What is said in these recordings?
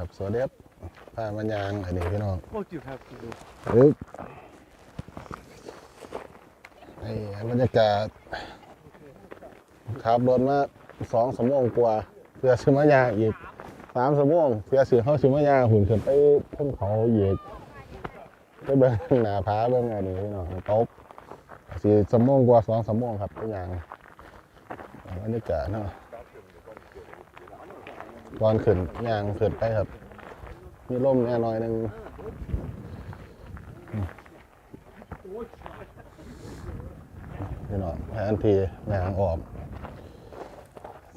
นะครับสวัสดีครับพามันยางอันนี้พี่น้อง What do you have to do? ปึ๊บไอ้บรรยากาศขับรถมาสองสมงกว่าเพื่อซื้อมายางอีกสามสมงเพื่อซื้อเข้าซื้อมายางหุ่นขึ้นไปขึ้นเขาอีกไปเบิ่งหน้าผาเบิ่งอันนี้พี่น้องตบสี่สมงกว่าสองสมงครับไปยางบรรยากาศเนาะ ก่อนขึ้นยางขึ้นไปครับ มีร่มแน่น้อยหนึ่งพี่หน้องแทนทียางออม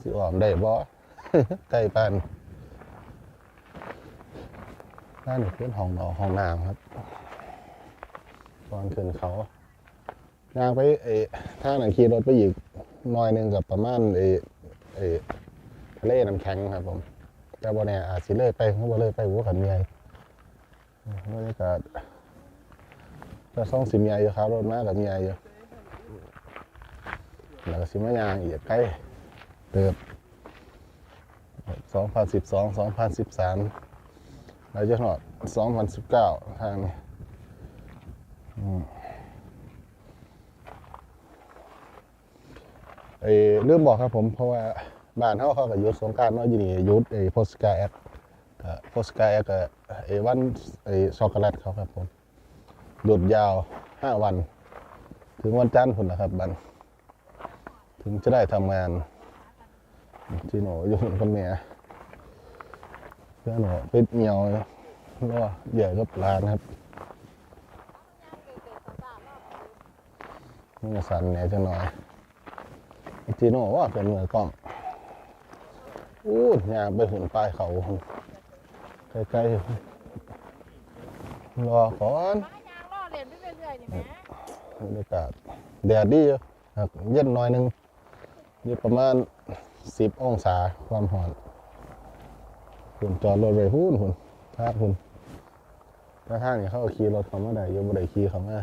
สิออมได้บ่ใกล้ปานนั่นนี่เป็นห้องนอห้องน้ำครับก่อนขึ้นเขายางไปเอถ้าหนังขี่รถไปอีกน้อยหนึ่งกับประมาณเอเอ ทะเลน้ำแข็งครับ ผมแต่บ่แน่อาจสิเลยไปเพราบ่เลยไปหัวกันเมียบรรยากาศจะส่องสิเมียอยู่ครับรถมากับเมียอยู่แล้วก็สิมายางอีกใกล้เติบ2012 2013แล้วจะหอด2019 ทางนี้อืมเอ้ยลืมบอกครับผมเพราะว่า บ้านเขาเขาก็หยุดสงกรารเนาะอยู่นี่หยุดไอ้โพสกาแอคโพสกาแอคกับไอ้วันไอ้ช็อกโกแลตเขาครับผมหยุดยาว5วัน ถึงวันจันทร์พุ่นนะครับบันถึงจะได้ทำงานที่หนูอยู่กับเมียเพื่อนหนูไปเหนียวรอใหญ่กับร้านครับนี่สั่นเนี่ยจะหน่อยจีโน่ว่าเป็นมือกล้อง อู้ยางไปหุ่นปลายเขาใกล้ๆรอก่อนมายางล่อเรียนไปเรื่อยๆนี่แหมบรรยากาศแดดดีอยู่ครับเย็นหน่อยหนึงอยู่ประมาณสิบองศาความร้อนคุณจอดรถไว้หุ่นหุ่นทางหุ่นถ้าทางนี้เขาเอาขี่รถเขามาได้อยังบ่ได้ขี่เขามา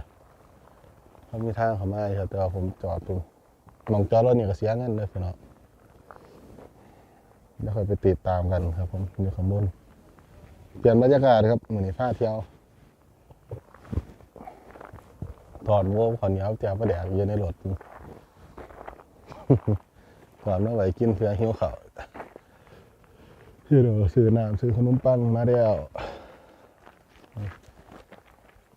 เขามีทางเขามาอยู่ครับแต่ว่าผมจอดตรงหมองจอดรถนี่ก็เสียเงินเลยพี่น้อง เดี๋ยวค่อยไปติดตามกันครับผมอยู่ข้างบนเปลี่ยนบรรยากาศครับเหมือนผ้าเที่ยวถอดโว้ขอนเหนียวเจียวประแดกอยู่ในรถถอดไม่ไหวกินเพื่อหิวข้าวที่เราซื้อน้ำซื้อขนมปังมาแล้ว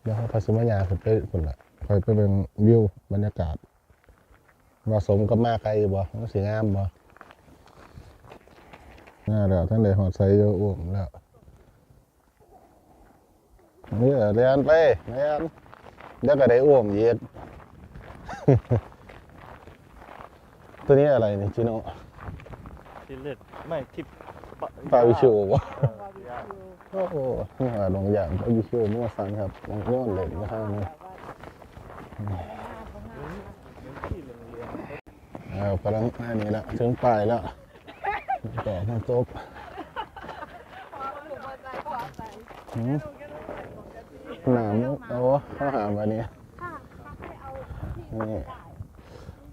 เดี๋ยวพาสมายาขึ้นไปคนละคอยไปเป็นวิวบรรยากาศเหมาะสมกับมาไกลบ่มันสีงามบ่ น่าแล้วท่านเลยหอดใส่เยอะอ้วมแล้วนี่เรียนไปเรียนเดี๋ยวก็ได้อ้วมเย็ด ตัวนี้อะไรนี่จิโน่ที่เล็ดไม่ที่ปลาวิชูวะเออยาโอ้โหนี่หาลงอย่างปลาวิชูมั่วสังครับลงย้อนเหล็กมาทางนี้ที่โรงเรียนเอากำลังอันนี้ละถึงปลายแล้ว ต่อมาจบหืมหนามโอ้ข้าหามอันนี้นี่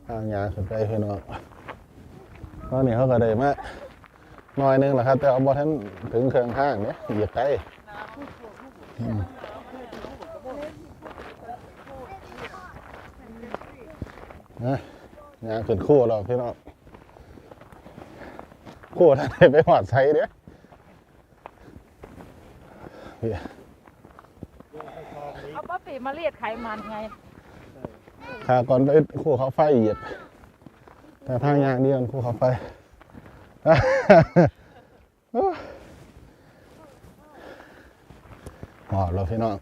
ทางยางขึ้นไปพี่น้องตอนนี้เขาก็ได้มาหน่อยนึงแหละครับ แต่เอาบอท่านถึงเครื่องข้างเนี่ยเหยียบไปนะยาขึ้นคู่เราพี่น้อง คู่ท่านได้ไปหอดไซเด้อเหี้ยเอาป้าปีมาเรียดไขมันไงขาก่อนไปคู่เขาไฟเหยียบแต่ทางยางเดียวคู่เขาไฟหอดเราพี่น้อง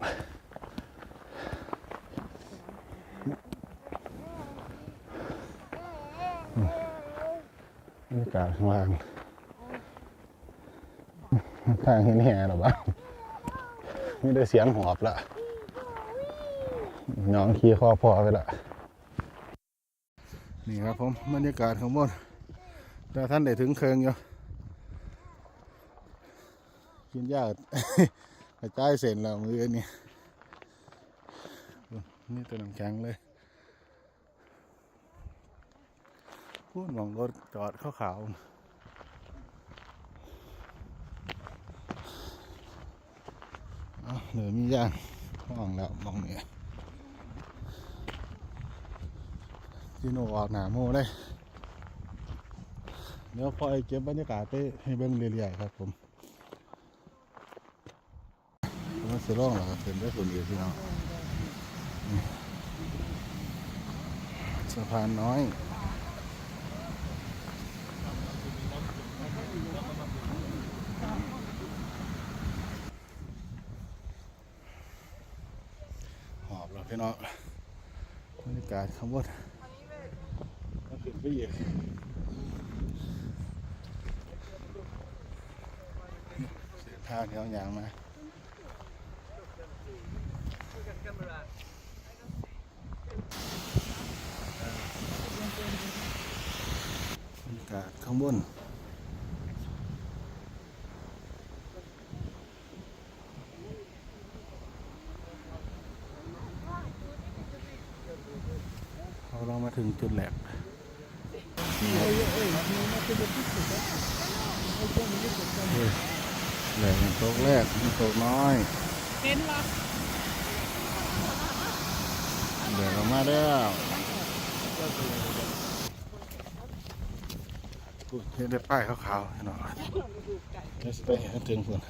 บรรยากาศข้างล่าง ทางเห็นแห่หรอบ้างไม่ได้เสียงหอบละน้องขี่คอพอไปละนี่ครับผมบรรยากาศข้างบนแต่ท่านได้ถึงเคืองอยู่กินยากกระจายเส้นแล้วมือนี่นี่ตัวน้ำแข็งเลยพูดมองรถจอดขาวๆ เดี๋ยวมีย่างห้องแล้วมองเนี่ยที่โนออกหนาโมเลยเดี๋ยวพอไอเก็บบรรยากาศไปให้เบิ่งเรื่อยๆครับผมมันสิร้องเหรอครับเป็นได้ผลอยู่พี่น้องสะพานน้อย หอบแล้ว พี่น้องบรรยากาศข้างบนมาขึ้นไปอีกเสียทางแถวหยางมาบรรยากาศข้างบน เราเรามา ถึงจุดแหลกแหลกมันโต๊ะแรกมันโต๊ะน้อยเห็นปะแหลกออกมาแล้วอุ๊ยเห็นได้ป้ายขาวๆหน่อยเดี๋ยวสิไปเห็นถึงคน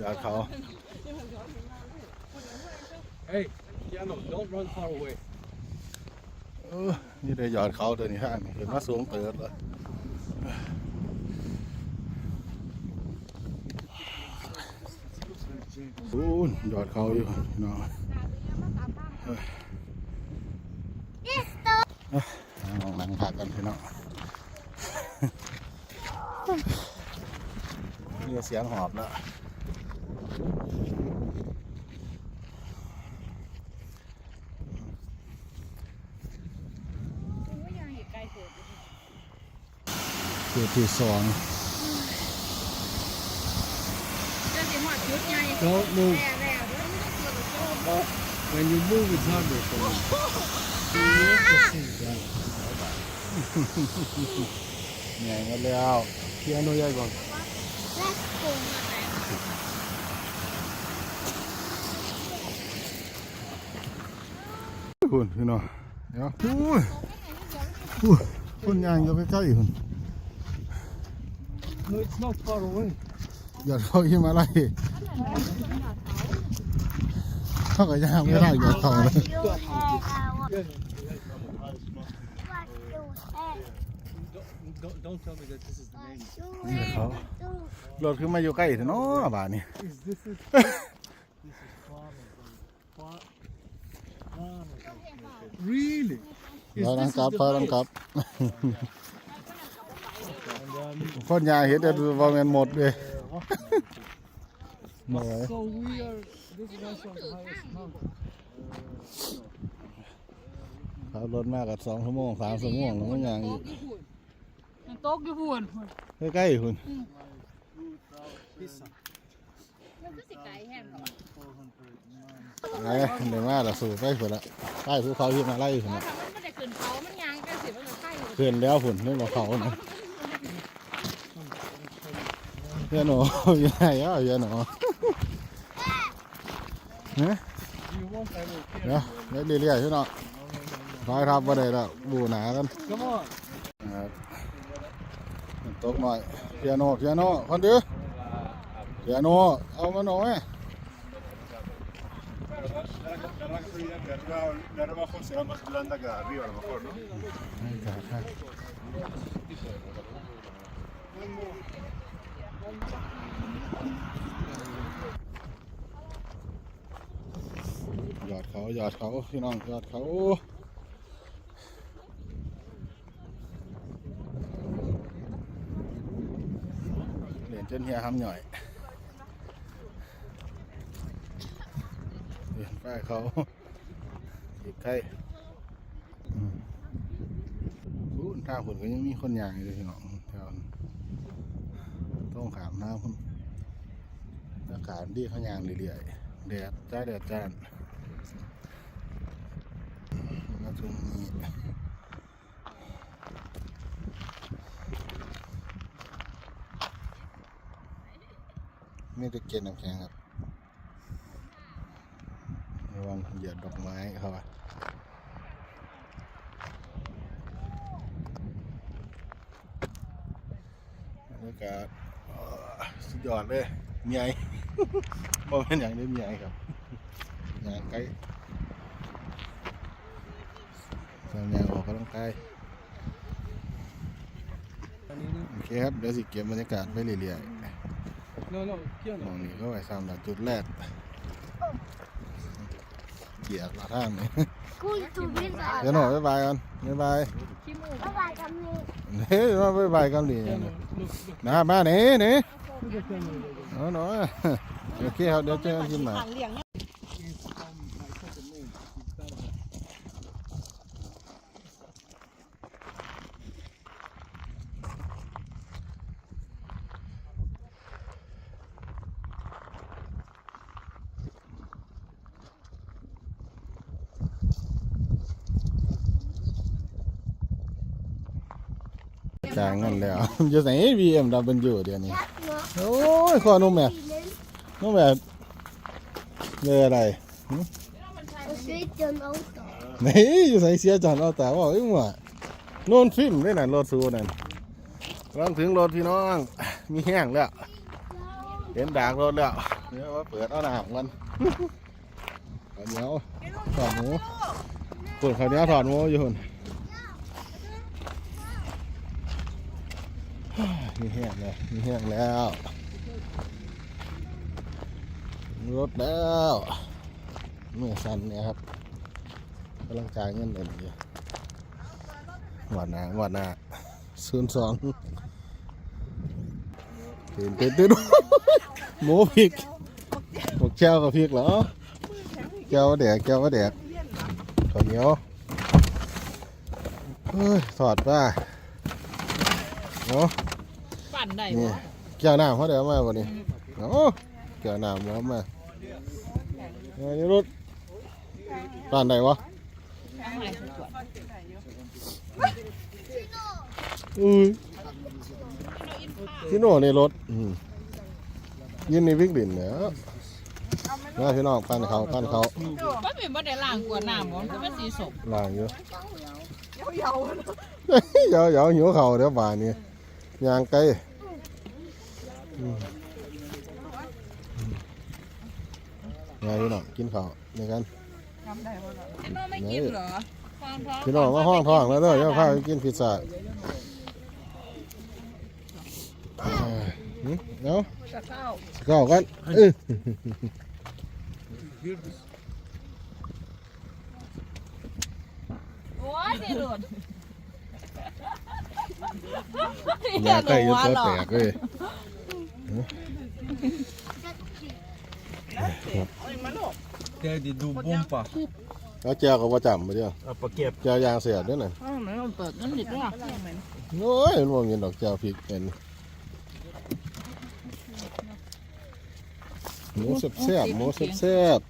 ยอดเขา Hey, Keanu, don't run far away. เออนี่ได้ยอดเขาตัวนี้ฮะนี่เห็นว่าสูงเติร์ดเลยอู้นยอดเขาอยู่พี่น้องลองนั่งพักกันพี่น้องเรียเสียงหอบแล้ว คุณว่ายังอีกไกลเกิด จุดที่สองจะสิหอดชุดไง Don't move. แล้วแล้วเดี๋ยวมันจะเกิดโจม When you move, it's harder for me. So you have to see that. ใหญ่มาแล้ว Keanu, yeah, go. คุณพี่น้องเดี๋ยวอุ้ยอุ้ยคุณยางอยู่ใกล้ๆคุณ No, it's not far away. ยอดเขาหิมาลัยเขาก็ย่างไม่ได้ยอดเขาเลย Don't, don't tell me that this is the name. นี่แหละเขารถขึ้นมาอยู่ใกล้เถอะเนาะบ้านนี้ Is this is this is farming. Far, farming. Really? Is เราลัง this กลับ is the พอลัง place? กลับ And, um, คนยางเห็นแต่บอลแมนหมดเลยหมดเลย so we are. This is also the highest mountain. ขับรถมากับสองชั่วโมงสามชั่วโมงแล้วมันยางอยู่มันโต๊ะอยู่พุ่นใกล้ๆคุณ Pisa. มันก็สิไกลแห้งเขาไงเดี๋ยวมาละสู่ไปผุนละใต้ภูเขาที่มาไล่ผุนเพราะละถ้ามันไม่ได้ขึ้นเขา มันยางกันสิ มันจะใกล้อยู่ เพื่อนแล้วผุนนี่บอกเขานะเฮี ยหนูอยู่ไหนอะเฮียหนูเนี่ยเดี๋ยวเดี๋ยวเรื่อยๆพี่น้องคอยทับมาได้แล้วบูหนากัน Come on. ครับตกหน่อยเพียโนเพียโนคนดื้อเพียโนเอามาหน่อย De abajo será más blanda que de arriba, a lo mejor, ¿no? หยอดเขาหยอดเขาพี่น้องหยอดเขาเหรียญจนเฮียทำหน่อยเหรียญป้ายเขาอีกใกล้อืมอู้ทางผมก็ยังมีคนยางอยู่พี่น้อง ต้องขามน้ำคุณอากาศดีเขายางเรื่อยๆแดดจ้าแดดจ้านมาถึงนี้ไมีแต่เกล็ดน้ำแข็งครับระวังเหยียบดอกไม้เขาอะบรรยากาศ สุดยอดเลยเมียบ่เป็นอย่างนี้เมียครับอย่างไกลทำงานออกกำลังกายโอเคครับ เดี๋ยวสิเก็บบรรยากาศไปเรื่อย No, no, io ๆม no. องนี่ก็ไปสามหลักจุดแรก เกียร์ละทางนี่ Culto bizarro. เดี๋ยวหน่อยบ๊ายบายกันบ๊ายบาย Vai, Camille. เฮ้ยมาบ๊ายบายกันดินะบ้านนี่นี่เอาหน่อยโอเคครับเดี๋ยวเจอกัน ที่ใหม่จ่ายเงินแล้วจะใส่ BMW เดี๋ยวนี้ โอ้ยขอนุ่มแม่นุ่มแม่เรืออะไรนี่อยู่ใส่เสียจอนเอาแต่ว่าเอ้ยว่าโน่นฟิล์มได้นั่นรถซูนั่นกำลังถึงรถพี่น้อง มีแห้งแล้วเห็นดากรถแล้วเดี๋ยว่าเปิดเอาหนังมันข้าวเหนียวถอดหมูคนข้าวเหนียวถอดหมูอยู่คน มีแห้งแล้วมีแห้งแล้วรถแล้วเมื่อสันเนี่ยครับกำลังจ่ายเงินเดือนอยู่หวานหนาหวานหนาศูนย์สองตื่นเต้นตื่นหมูพริกหมกแก้วกับพริกเหรอแก้วแดกแก้วแดกข้าวเหนียวเฮ้ยถอดป่ะเนาะ ปั่นได้นี่บ่แก้วน้ำเขาเดี๋ยวมาวันนี้โอ้แก้วน้ำแล้วมาเฮ้ยนี่รถร้านไหนวะทางไหนสุดกว่าอือที่โน่ในรถอืมยินในวิกดินเนี่ยมาพี่น้องปั้นเขาปั้นเขาก็เป็นบ่ได้ล้างกวดน้ำบ่มันก็เป็นสีสมล่างอยู่เยาเยาเยาหิวเข่าเดี๋ยวบ่ายนี้ยางไกลอืม ไงพี่น้องกินข้าวในกันพี่น้องไม่กินเหรอฟังท้องพี่น้องมาห้องท้องแล้วเด้อเดี๋ยวพาไปกินพิซซ่าอ่าหึเอาจะเข้าเข้ากันเอ้ยโอ้ยสิหลุดยาไก่อยุ่ตัวแตกเลย Te di du bomba. แล้วแจวก็ประจำมาเดียวเอาปลาเก็บแจวยางเสียบด้วยน่ะอ้าวมันต้องเปิดนั่นดิด้วยโอ้ยมันบ่มีดอกแจวพริกเห็นหมูแซ่บๆหมูแซ่บ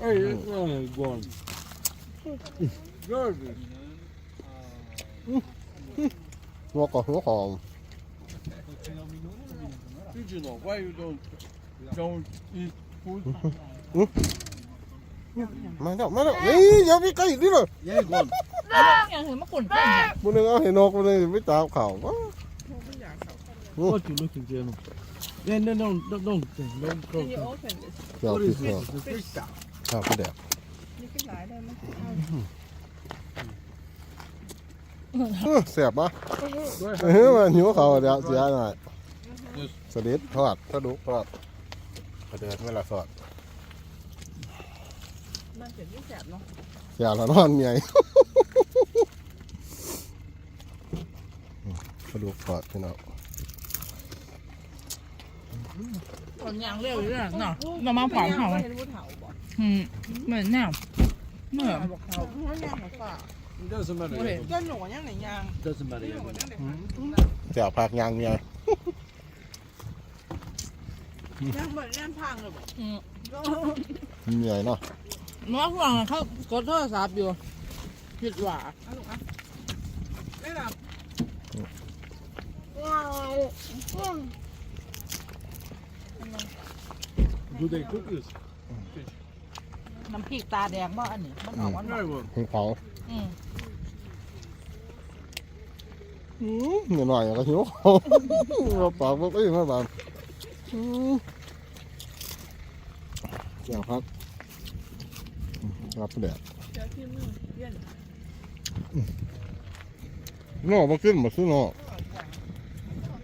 Hey, no, go on. Good. ๆหัวก็หัวหอม Did you know why you don't don't eat food? มาแล้วมาแล้วเฮ้ยอย่าไปใกล้ดิเลย Yeah, go on. ยังถึงมาขุ่นเพิ่นเนี่ยบุนึงเอาเห็นนกบุนึงไม่ตามเข่าว้า What you looking at? Yeah, no, no, no, don't, don't go. เจ้า What พริก is เนาะ this? The fish stuff. ข้าวกระเดกเสียบปะเฮ้ยมันหิวเขาเดี๋ยวเสียหน่อยส ลิดทอดกระดูกทอดกระเดือดเวลาทอดมันเป็นที่แสบเนาะเสียแล้วนอนเมียกระดูกทอดพี่น้องคนยางเร็วอยู่น่ะเนาะมามาผ่านเขาอืมเหมือนแนวเมื่อ It doesn't matter. yeah. ก็หนูยังไหนยาง Doesn't matter. yeah. เสียผักยางเมีย ยังเหมือนยังพังเลยบอกอืมเมียเนาะเมื่อวานเขากดโทรศัพท์อยู่ผิดหว่าไม่หลับ Ja, Do they cook this? น้ำพริกตาแดงบ่อันนี้มันออกหวาน Very well. หิ้งเขาๆอืมอืมหน่อยหน่อยๆก็หิวเขาเราปากมันก็ยังไม่บานอืม เจ้าครับอืมรับแดดเจ้าที่มือเย็นนอกมาขึ้นมาซื้อนอก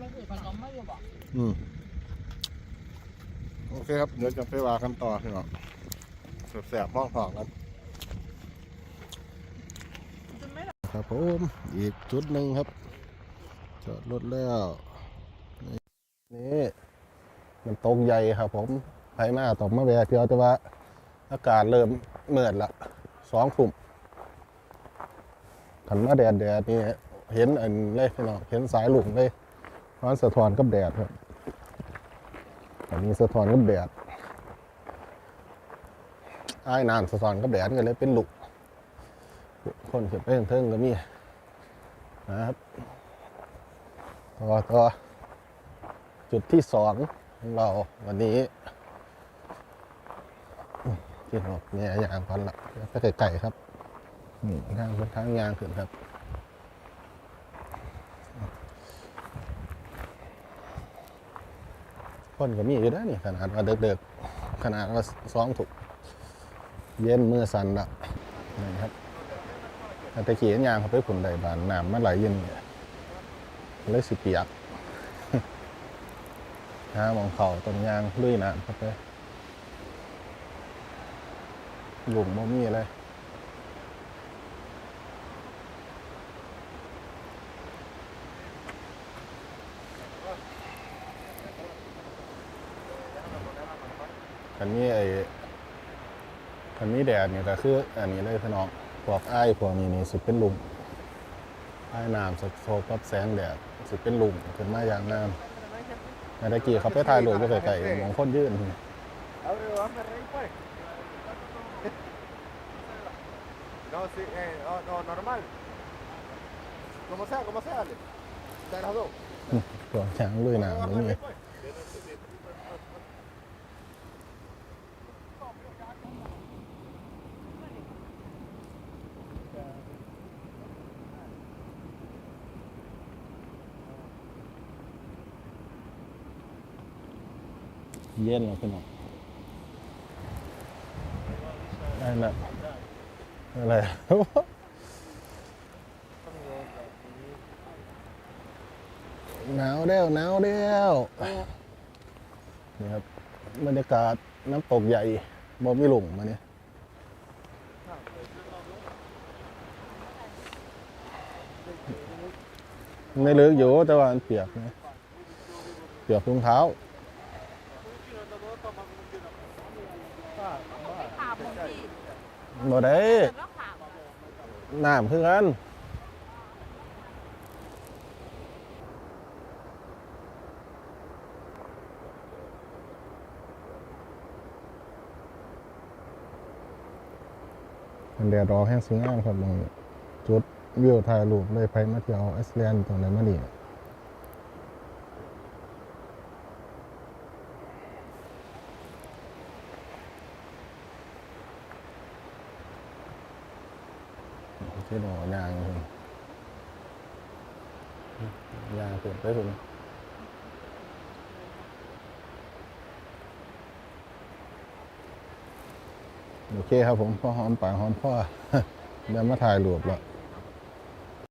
มันคือขนมไม่อยู่บ่อืมโอเคครับ เดี๋ยวจะไปว่ากันต่อพี่น้องแสบๆห้องทองกันจะไม่ครับผมอีกจุดหนึ่งครับจอดรถแล้ว นี่ มันตกใหญ่ครับ ผมไปมาตกมาแวะเที่ยวแต่ว่า อากาศเริ่มเมือดละสองทุ่มขันมาแดดแดดนี่เห็นอันเลยพี่น้องเห็นสายหลุมเลยมันสะท้อนกับแดดครับอันนี้สะท้อนกับแดดอ้ายน้ำสะท้อนกับแดดก็เลยเป็นหลุมคนเก็บไปเทิงก็มีนะครับต่อต่อจุดที่สอง ของเราวันนี้ที่หกเนี่ยยางก่อนละไปไก่ครับ นี่ทางเป็นทางยางขึ้นครับคนก็มีอยู่ได้นี่ขนาดว่าเด็กๆขนาดว่าสองถุกเย็นมือสั่นละนี่ครับแต่ตะกี้ยางเขาไปผุนใดบานน้ำมันไหลเย็นเลยสิเปียก หามองเขาต้นยางลุยน้ำเข้าไปหลุมบ่มีอะไรคันนี้ไอ้คันนี้แดดเนี่ยก็คืออันนี้เลยพี่น้องพวกไอ้พวกนี้นี่สิเป็นหลุมไอ้น้ำสะโทกับแสงแดดสิเป็นหลุมขึ้นมาอย่างน้ำ นาตะกี้เขาไปถ่ายรูปก็ไกลๆมองคนยื่นตัวช้างลุยน้ำนี่ เย็นแล้วพี่น้องได้ละอะไรหนาวแล้วหนาวแล้วนี่ครับบรรยากาศน้ำตกใหญ่บ่มีหลุมมาเนี่ยไม่ลึกอยู่แต่ว่าเปียกนะเปียกรองเท้าบางที บ่ได้น้ำคือกันมันแดดร้อนแห้งสวยงามครับมองจุดวิวถ่ายรูปเลยไปมาเที่ยวไอซ์แลนด์ตรงไหนมานี่ ที่หนอยางคุณยางคุณไปคุณโอเคครับผมพอหอมปากหอมพ่อเดี๋ยวมาถ่ายรูปแล้ว